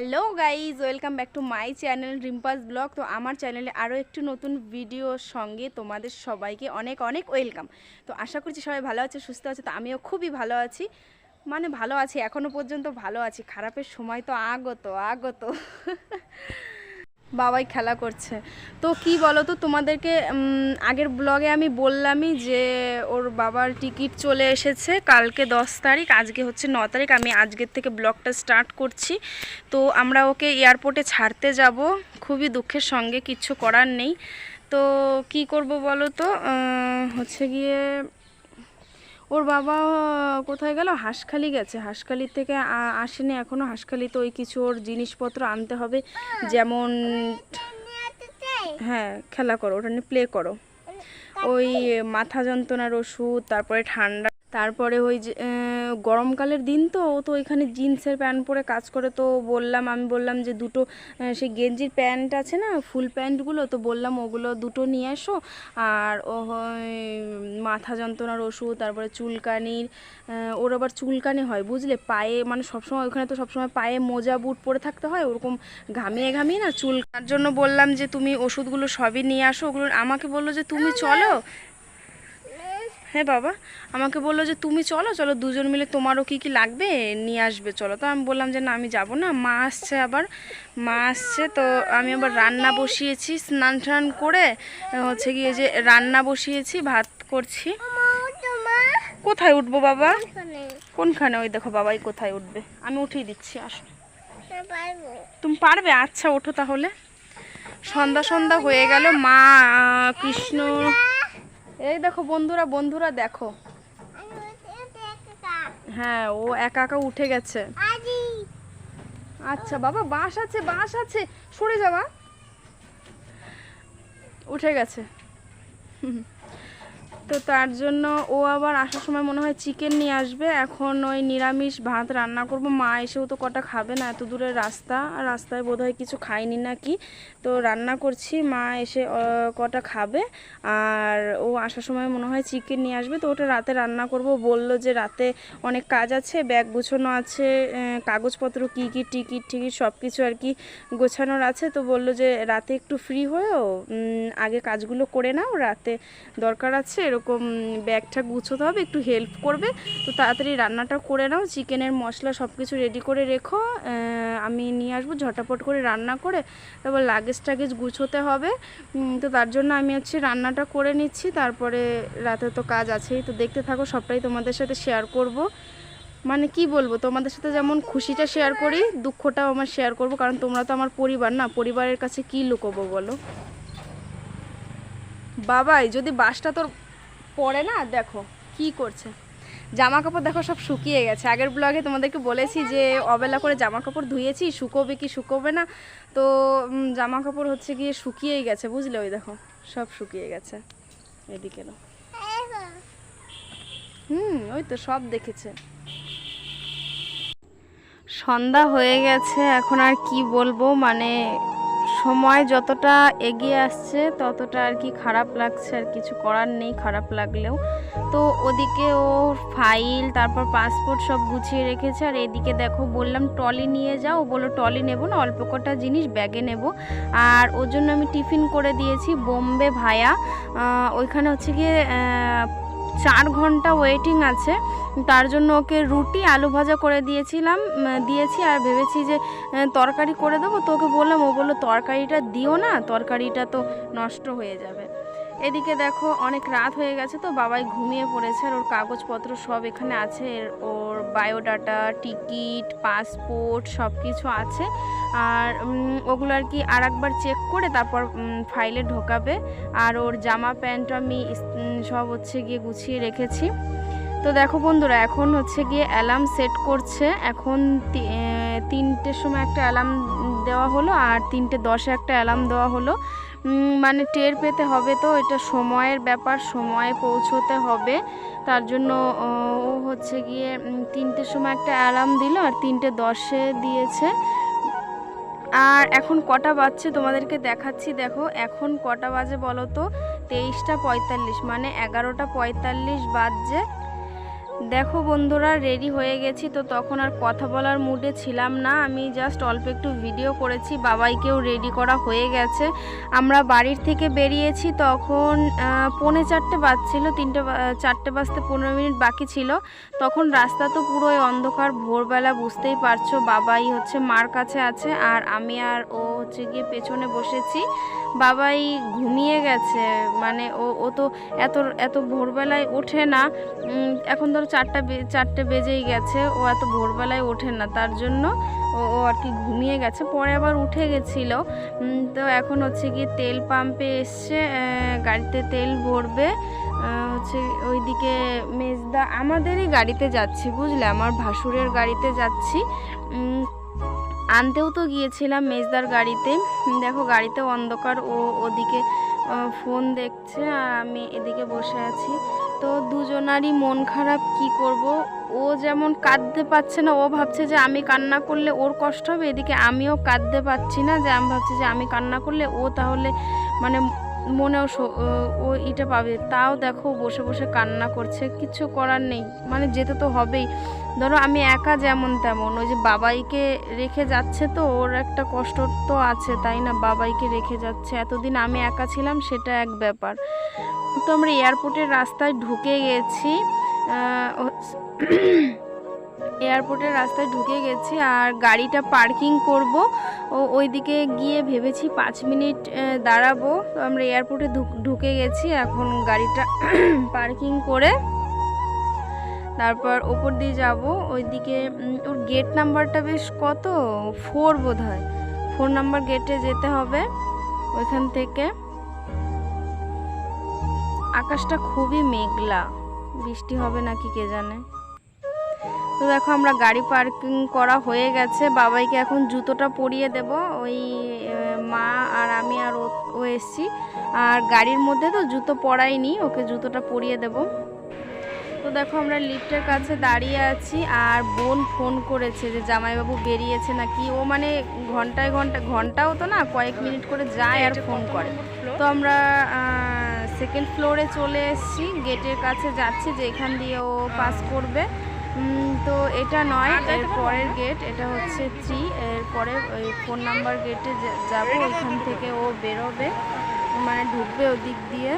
Hello guys, welcome back to my channel Rimpa's blog. তো আমার চ্যানেলে আরও একটু নতুন ভিডিওর সঙ্গে তোমাদের সবাইকে অনেক অনেক ওয়েলকাম। তো আশা করছি সবাই ভালো আছে, সুস্থ আছে, তো আমিও খুবই ভালো আছি। মানে ভালো আছি এখনও পর্যন্ত ভালো আছি, খারাপের সময় তো আগত আগত। বাবাই খেলা করছে। তো কি বলো তো তোমাদেরকে আগের ব্লগে আমি বললামই যে ওর বাবার টিকিট চলে এসেছে কালকে দশ তারিখ, আজকে হচ্ছে ন তারিখ, আমি আজকের থেকে ব্লগটা স্টার্ট করছি। তো আমরা ওকে এয়ারপোর্টে ছাড়তে যাব, খুবই দুঃখের সঙ্গে কিচ্ছু করার নেই। তো কি করব বলো তো হচ্ছে গিয়ে ওর বাবা কোথায় গেল? হাঁসখালি গেছে। হাঁসখালি থেকে আসেনি এখনও হাঁসখালিতে ওই কিছু ওর জিনিসপত্র আনতে হবে। যেমন হ্যাঁ খেলা করো। ওটা নিয়ে প্লে করো। ওই মাথা যন্ত্রণার ওষুধ, তারপরে ঠান্ডা তারপরে ওই যে গরমকালের দিন তো ও তো ওইখানে জিন্সের প্যান্ট পরে কাজ করে তো বললাম আমি বললাম যে দুটো সেই গেঞ্জির প্যান্ট আছে না ফুল প্যান্টগুলো তো বললাম ওগুলো দুটো নিয়ে এসো। আর ও হয় মাথা যন্ত্রণার ওষুধ তারপরে চুলকানির ওর আবার চুলকানি হয় বুঝলে? পায়ে মানে সবসময় ওখানে তো সবসময় পায়ে মোজা বুট পরে থাকতে হয় ওরকম ঘামিয়ে ঘামিয়ে না চুল তার জন্য বললাম যে তুমি ওষুধগুলো সবই নিয়ে আসো ওগুলো আমাকে বলল যে তুমি চলো হ্যাঁ বাবা, আমাকে বলল যে তুমি চলো চলো দুজন মিলে তোমারও কি কি লাগবে নিয়ে আসবে, চলো। তো আমি বললাম যে না, আমি যাব না, মা আসছে আবার, মা আসছে, তো আমি আবার রান্না বসিয়েছি, স্নান টান করে, হচ্ছে গিয়ে যে রান্না বসিয়েছি, ভাত করছি। কোথায় উঠবো বাবা? কোনখানে? ওই দেখো বাবাই কোথায় উঠবে। আমি উঠিয়ে দিচ্ছি, আসো। তুমি পারবে? আচ্ছা ওঠো তাহলে। সন্ধ্যা সন্ধ্যা হয়ে গেল, মা কৃষ্ণ এই দেখো বন্ধুরা বন্ধুরা দেখো। হ্যাঁ ও একা একা উঠে গেছে। আচ্ছা বাবা বাস আছে বাস আছে। সরে যাবা। উঠে গেছে। হুম। তো তার জন্য ও আবার আসার সময় মনে হয় চিকেন নিয়ে আসবে। এখন ওই নিরামিষ ভাত রান্না করব। মা এসেও তো কটা খাবে না, এত দূরের রাস্তা। আর রাস্তায় বোধহয় কিছু খায়নি নাকি? তো রান্না করছি, মা এসে কটা খাবে। আর ও আসার সময় মনে হয় চিকেন নিয়ে আসবে। তো ওটা রাতে রান্না করব। বলল যে রাতে অনেক কাজ আছে, ব্যাগ গুছানো আছে কাগজপত্র কী কী, টিকিট টিকিট সব কিছু আর কি গোছানোর আছে। তো বলল যে রাতে একটু ফ্রি হয়েও আগে কাজগুলো করে নাও, রাতে দরকার আছে এরকম ব্যাগটা গুছোতে হবে, একটু হেল্প করবে। তো তাড়াতাড়ি রান্নাটা করে নাও চিকেনের মশলা সব কিছু রেডি করে রেখো। আমি নিয়ে আসব, ঝটাপট করে রান্না করে, তারপর লাগেজ টাগেজ গুছোতে হবে। তো তার জন্য আমি হচ্ছে রান্নাটা করে নিচ্ছি, তারপরে রাতে তো কাজ আছেই। তো দেখতে থাকো, সবটাই তোমাদের সাথে শেয়ার করব। মানে কি বলব, তোমাদের সাথে যেমন খুশিটা শেয়ার করি, দুঃখটাও আমার শেয়ার করব। কারণ তোমরা তো আমার পরিবার না, পরিবারের কাছে কি লুকোবো বলো? বাবাই, যদি বাসটা তোর পড়ে না, দেখো কি করছে। জামা কাপড় দেখো সব শুকিয়ে গেছে। আগের ব্লগে তোমাদেরকে বলেছি যে, অবেলা করে জামা কাপড় ধুয়েছি, শুকোবে কি শুকোবে না। তো জামা কাপড় হচ্ছে গিয়ে শুকিয়েই গেছে, বুঝলে ওই দেখো, সব শুকিয়ে গেছে। এদিকে হুম, ওই তো সব দেখেছে। সন্ধ্যা হয়ে গেছে, এখন আর কি বলব মানে সময় যতটা এগিয়ে আসছে, ততটা আর কি খারাপ লাগছে আর কিছু করার নেই, খারাপ লাগলেও। তো ওদিকে ও ফাইল, তারপর পাসপোর্ট সব গুছিয়ে রেখেছে। আর এদিকে দেখো, বললাম টলি নিয়ে যাও। ও বলল টলি নেব না, অল্প কটা জিনিস ব্যাগে নেব। আর ওর জন্য আমি টিফিন করে দিয়েছি বোম্বে ভায়া। ওইখানে হচ্ছে গিয়ে চার ঘণ্টা ওয়েটিং আছে। তার জন্য ওকে রুটি, আলু ভাজা করে দিয়েছিলাম দিয়েছি আর ভেবেছি যে তরকারি করে দেবো। তো ওকে বললাম, ও বলল, তরকারিটা দিও না, তরকারিটা তো নষ্ট হয়ে যাবে। এদিকে দেখো, অনেক রাত হয়ে গেছে তো, বাবাই ঘুমিয়ে পড়েছে আর ওর কাগজপত্র সব এখানে আছে। ওর বায়োডাটা, টিকিট, পাসপোর্ট সব কিছু আছে। আর ওগুলো আর কি আর একবার চেক করে তারপর ফাইলে ঢোকাবে। আর ওর জামা প্যান্ট আমি সব হচ্ছে গিয়ে গুছিয়ে রেখেছি। তো দেখো বন্ধুরা, এখন হচ্ছে গিয়ে অ্যালার্ম সেট করছে। এখন তিনটের সময় একটা অ্যালার্ম দেওয়া হলো আর তিনটে দশে একটা অ্যালার্ম দেওয়া হলো। মানে টের পেতে হবে তো, এটা সময়ের ব্যাপার, সময়ে পৌঁছতে হবে। তার জন্য, ও হচ্ছে গিয়ে তিনটের সময় একটা অ্যালার্ম দিল আর তিনটে দশে দিয়েছে। আর এখন কটা বাজছে তোমাদেরকে দেখাচ্ছি, দেখো। এখন কটা বাজে বলো তো? তেইশটা পঁয়তাল্লিশ মানে এগারোটা পঁয়তাল্লিশ বাজছে। দেখো বন্ধুরা রেডি হয়ে গেছি। তো তখন আর কথা বলার মুডে ছিলাম না। আমি জাস্ট অল্প একটু ভিডিও করেছি। বাবাইকেও রেডি করা হয়ে গেছে। আমরা বাড়ির থেকে বেরিয়েছি। তখন পৌনে চারটে বাজছিল। তিনটে চারটে বাজতে পনেরো মিনিট বাকি ছিল। তখন রাস্তা তো পুরোই অন্ধকার। ভোরবেলা বুঝতেই পারছ, বাবাই হচ্ছে মার কাছে আছে। আর আমি আর ও হচ্ছে গিয়ে পেছনে বসেছি। বাবাই ঘুমিয়ে গেছে। মানে ও ও তো এত এত ভোরবেলায় ওঠে না। এখন ধরো চারটা চারটে বেজেই গেছে। ও এত ভোরবেলায় ওঠে না। তার জন্য ও আর কি ঘুমিয়ে গেছে। পরে আবার উঠে গেছিল। তো এখন হচ্ছে গিয়ে তেল পাম্পে এসছে। গাড়িতে তেল ভরবে। হচ্ছে ওইদিকে মেজদা আমাদেরই গাড়িতে যাচ্ছি, বুঝলে? আমার ভাসুরের গাড়িতে যাচ্ছি। আনতেও তো গিয়েছিলাম মেজদার গাড়িতে। দেখো, গাড়িতে অন্ধকার, ও ওদিকে ফোন দেখছে, আর আমি এদিকে বসে আছি। তো দুজনারই মন খারাপ, কি করব? ও যেমন কাঁদতে পারছে না, ও ভাবছে যে আমি কান্না করলে ওর কষ্ট হবে, এদিকে আমিও কাঁদতে পারছি না, যে আমি ভাবছি যে আমি কান্না করলে ও তাহলে মানে মনেও ও- এটা পাবে। তাও দেখো বসে বসে কান্না করছে, কিছু করার নেই। মানে যেতে তো হবেই। ধরো আমি একা যেমন তেমন, ওই যে বাবাইকে রেখে যাচ্ছে তো, ওর একটা কষ্ট তো আছে, তাই না? বাবাইকে রেখে যাচ্ছে। এতদিন আমি একা ছিলাম, সেটা এক ব্যাপার। তো আমরা এয়ারপোর্টের রাস্তায় ঢুকে গেছি এয়ারপোর্টের রাস্তায় ঢুকে গেছি আর গাড়িটা পার্কিং করব। ও, ওইদিকে গিয়ে ভেবেছি পাঁচ মিনিট দাঁড়াবো। তো আমরা এয়ারপোর্টে ঢুকে গেছি। এখন গাড়িটা পার্কিং করে তারপর ওপর দিয়ে যাব, ওইদিকে ওর গেট নাম্বারটা বেশ কত? ফোর বোধ হয় ফোর নাম্বার গেটে যেতে হবে, ওইখান থেকে। আকাশটা খুবই মেঘলা। বৃষ্টি হবে নাকি কে জানে? তো দেখো, আমরা গাড়ি পার্কিং করা হয়ে গেছে। বাবাইকে এখন জুতোটা পরিয়ে দেব। ওই মা আর আমি আর ও এসছি। আর গাড়ির মধ্যে তো জুতো পরাইনি, ওকে জুতোটা পরিয়ে দেব। দেখো আমরা লিফটের কাছে দাঁড়িয়ে আছি আর বোন ফোন করেছে যে জামাইবাবু বেরিয়েছে নাকি। ও মানে ঘন্টায় ঘণ্টা ঘন্টাও তো না কয়েক মিনিট করে যায় আর ফোন করে। তো আমরা সেকেন্ড ফ্লোরে চলে এসেছি গেটের কাছে যাচ্ছি যে এখান দিয়ে ও পাস করবে। তো এটা নয় এর পরের গেট এটা হচ্ছে থ্রি এরপরে ওই ফোন নাম্বার গেটে যাব ওইখান থেকে ও বেরোবে মানে ঢুকবে ওদিক দিয়ে।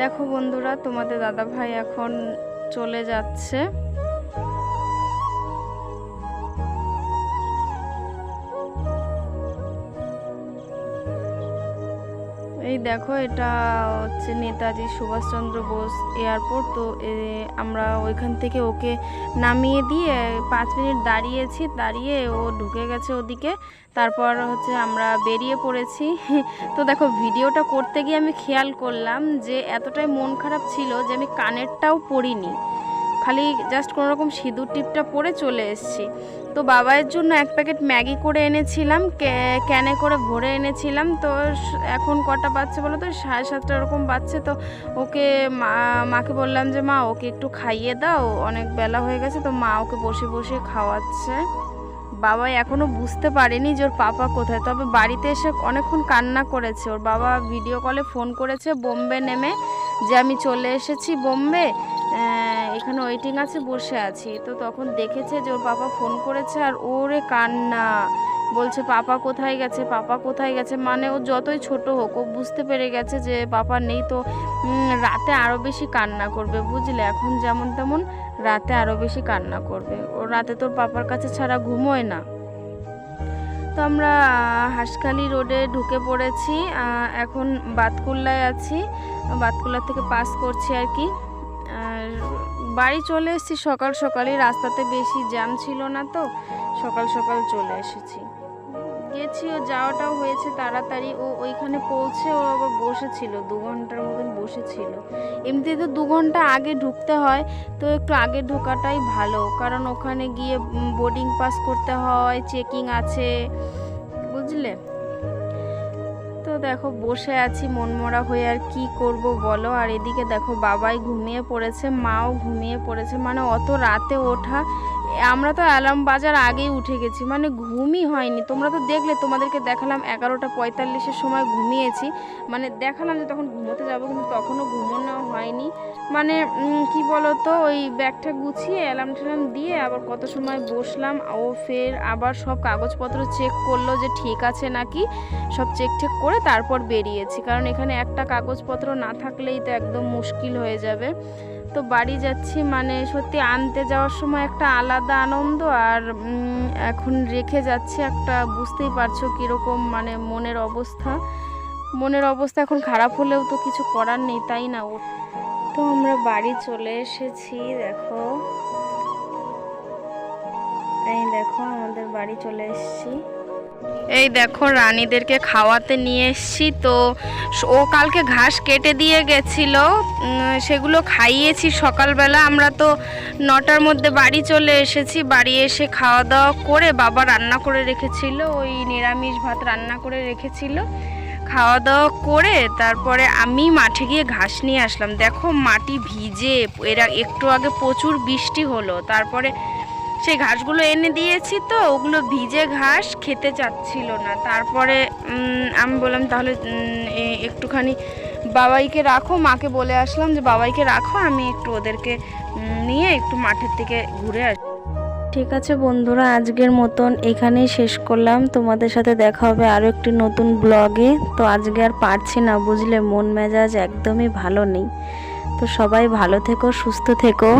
দেখো বন্ধুরা তোমাদের দাদা ভাই এখন চলে যাচ্ছে। দেখো, এটা হচ্ছে নেতাজি সুভাষচন্দ্র বোস এয়ারপোর্ট। তো আমরা ওইখান থেকে ওকে নামিয়ে দিয়ে পাঁচ মিনিট দাঁড়িয়েছি, দাঁড়িয়ে ও ঢুকে গেছে ওদিকে। তারপর হচ্ছে আমরা বেরিয়ে পড়েছি। তো দেখো, ভিডিওটা করতে গিয়ে আমি খেয়াল করলাম যে, এতটাই মন খারাপ ছিল যে, আমি কানেরটাও পরিনি খালি জাস্ট কোনো রকম সিঁদুর টিপটা পরে চলে এসেছি। তো বাবাইয়ের জন্য এক প্যাকেট ম্যাগি করে এনেছিলাম ক্যানে করে ভরে এনেছিলাম। তো এখন কটা বাচ্চা বলো তো? সাড়ে সাতটা এরকম বাচ্চা। তো ওকে মা, মাকে বললাম যে, মা, ওকে একটু খাইয়ে দাও, অনেক বেলা হয়ে গেছে। তো মা ওকে বসে বসে খাওয়াচ্ছে। বাবা এখনও বুঝতে পারেনি যে ওর পাপা কোথায়। তবে বাড়িতে এসে অনেকক্ষণ কান্না করেছে। ওর বাবা ভিডিও কলে ফোন করেছে, বোম্বে নেমে যে, আমি চলে এসেছি বোম্বে। এখানে ওয়েটিং আছে, বসে আছি। তো তখন দেখেছে যে ওর পাপা ফোন করেছে আর ওরে কান্না। বলছে, পাপা কোথায় গেছে? পাপা কোথায় গেছে? মানে ও যতই ছোট হোক, ও বুঝতে পেরে গেছে যে পাপা নেই তো রাতে আরও বেশি কান্না করবে, বুঝলে? এখন যেমন তেমন রাতে আরও বেশি কান্না করবে। ও রাতে তোর পাপার কাছে ছাড়া ঘুমোয় না। তো আমরা হাঁসখালি রোডে ঢুকে পড়েছি। এখন বাতকুল্লায় আছি। বাতকুল্লা থেকে পাস করছি আর কি। বাড়ি চলে এসেছি, সকাল সকালই। রাস্তাতে বেশি জ্যাম ছিল না তো, সকাল সকাল চলে এসেছি। গেছি, ও যাওয়াটাও হয়েছে তাড়াতাড়ি। ও ওইখানে পৌঁছে ও আবার বসেছিল, দু ঘণ্টার মতন বসেছিল। এমনিতে তো দু ঘণ্টা আগে ঢুকতে হয়, তো একটু আগে ঢোকাটাই ভালো। কারণ ওখানে গিয়ে বোর্ডিং পাস করতে হয় চেকিং আছে, বুঝলে? দেখো, বসে আছি, মনমরা হয়ে আর কি করব বলো? আর এদিকে দেখো, বাবাই ঘুমিয়ে পড়েছে, মাও ঘুমিয়ে পড়েছে। মানে অত রাতে ওঠা আমরা তো অ্যালার্ম বাজার আগেই উঠে গেছি। মানে ঘুমই হয়নি। তোমরা তো দেখলে, তোমাদেরকে দেখালাম এগারোটা পঁয়তাল্লিশের সময় ঘুমিয়েছি। মানে দেখালাম যে তখন ঘুমোতে যাব, কিন্তু তখনও ঘুমোনো হয়নি। মানে কি বলতো, ওই ব্যাগটা গুছিয়ে অ্যালার্ম ট্যালার্ম দিয়ে আবার কত সময় বসলাম, ও ফের আবার সব কাগজপত্র চেক করল যে ঠিক আছে নাকি, সব চেক টেক করে তারপর বেরিয়েছি। কারণ এখানে একটা কাগজপত্র না থাকলেই তো একদম মুশকিল হয়ে যাবে। তো বাড়ি যাচ্ছি মানে সত্যি আনতে যাওয়ার সময় একটা আলাদা আনন্দ আর এখন রেখে যাচ্ছি একটা, বুঝতেই পারছ কীরকম মানে মনের অবস্থা। মনের অবস্থা এখন খারাপ হলেও তো কিছু করার নেই, তাই না? ও তো আমরা বাড়ি চলে এসেছি, দেখো। এই দেখো, আমাদের বাড়ি চলে এসেছি। এই দেখো, রানীদেরকে খাওয়াতে নিয়ে এসেছি তো। ও কালকে ঘাস কেটে দিয়ে গেছিল। সেগুলো খাইয়েছি সকালবেলা। আমরা তো নটার মধ্যে বাড়ি চলে এসেছি। বাড়ি এসে খাওয়া দাওয়া করে বাবা রান্না করে রেখেছিল। ওই নিরামিষ ভাত রান্না করে রেখেছিল। খাওয়া দাওয়া করে তারপরে আমি মাঠে গিয়ে ঘাস নিয়ে আসলাম। দেখো মাটি ভিজে, এরা একটু আগে প্রচুর বৃষ্টি হলো। তারপরে সেই ঘাসগুলো এনে দিয়েছি তো, ওগুলো ভিজে ঘাস খেতে চাচ্ছিল না। তারপরে আমি বললাম, তাহলে একটুখানি বাবাইকে রাখো, মাকে বলে আসলাম যে, বাবাইকে রাখো, আমি একটু ওদেরকে নিয়ে একটু মাঠের থেকে ঘুরে আসি ঠিক আছে বন্ধুরা, আজকের মতন এখানেই শেষ করলাম। তোমাদের সাথে দেখা হবে আরও একটি নতুন ব্লগে। তো আজকে আর পারছি না, বুঝলে, মন মেজাজ একদমই ভালো নেই। তো সবাই ভালো থেকো, সুস্থ থেকো।